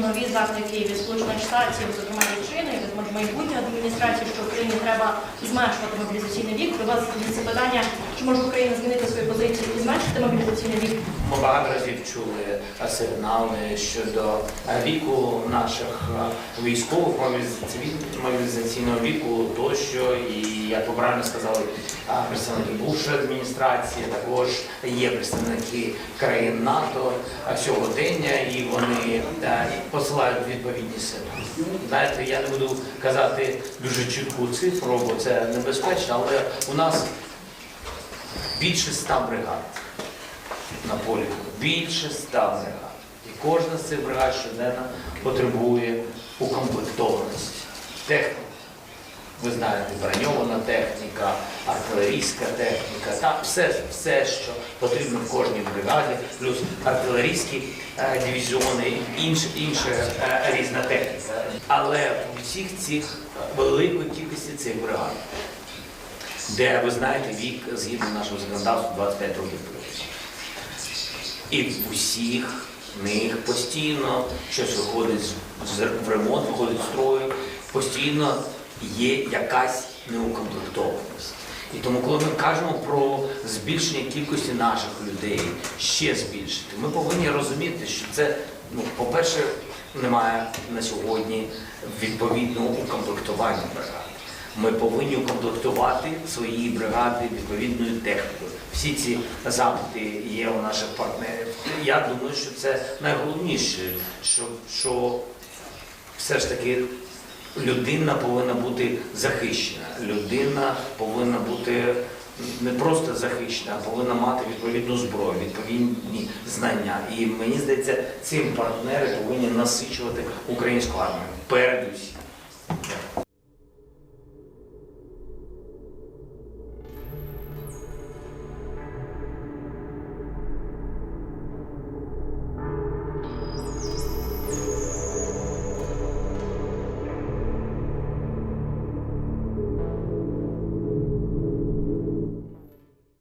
нові заклики від Сполучених Штатів, зокрема від Чини, від майбутньої адміністрації, що Україні треба зменшувати мобілізаційний вік. До вас є питання, може Україна змінити свою позицію і зменшити мобілізаційний вік? Ми багато разів чули сигнали щодо віку наших е, військових мобілізаці- мобілізаційного віку тощо. І як ви правильно сказали, е, представники бувшої адміністрації, також є представники країн НАТО е, сьогодення, і вони посилають відповідні сили. Знаєте, я не буду казати дуже чітку цифру, бо це небезпечно, але у нас більше ста бригад на полі більше ста бригад. І кожна з цих бригад щоденно потребує укомплектованості. Техніка. Ви знаєте, броньована техніка, артилерійська техніка, та все, все, що потрібно в кожній бригаді, плюс артилерійські е, дивізіони, інша, інша е, різна техніка. Але в усіх цих великої кількості цих бригад, де ви знаєте, вік згідно нашого законодавства 25 років плюс. І в усіх них постійно щось виходить в ремонт, виходить з строю, постійно є якась неукомплектованість. І тому, коли ми кажемо про збільшення кількості наших людей, ще збільшити, ми повинні розуміти, що це, ну, по-перше, немає на сьогодні відповідного укомплектування бригад. Ми повинні укомплектувати свої бригади відповідною технікою. Всі ці запити є у наших партнерів. Я думаю, що це найголовніше, що, що все ж таки людина повинна бути захищена. Людина повинна бути не просто захищена, а повинна мати відповідну зброю, відповідні знання. І мені здається, цим партнери повинні насичувати українську армію. Передусім.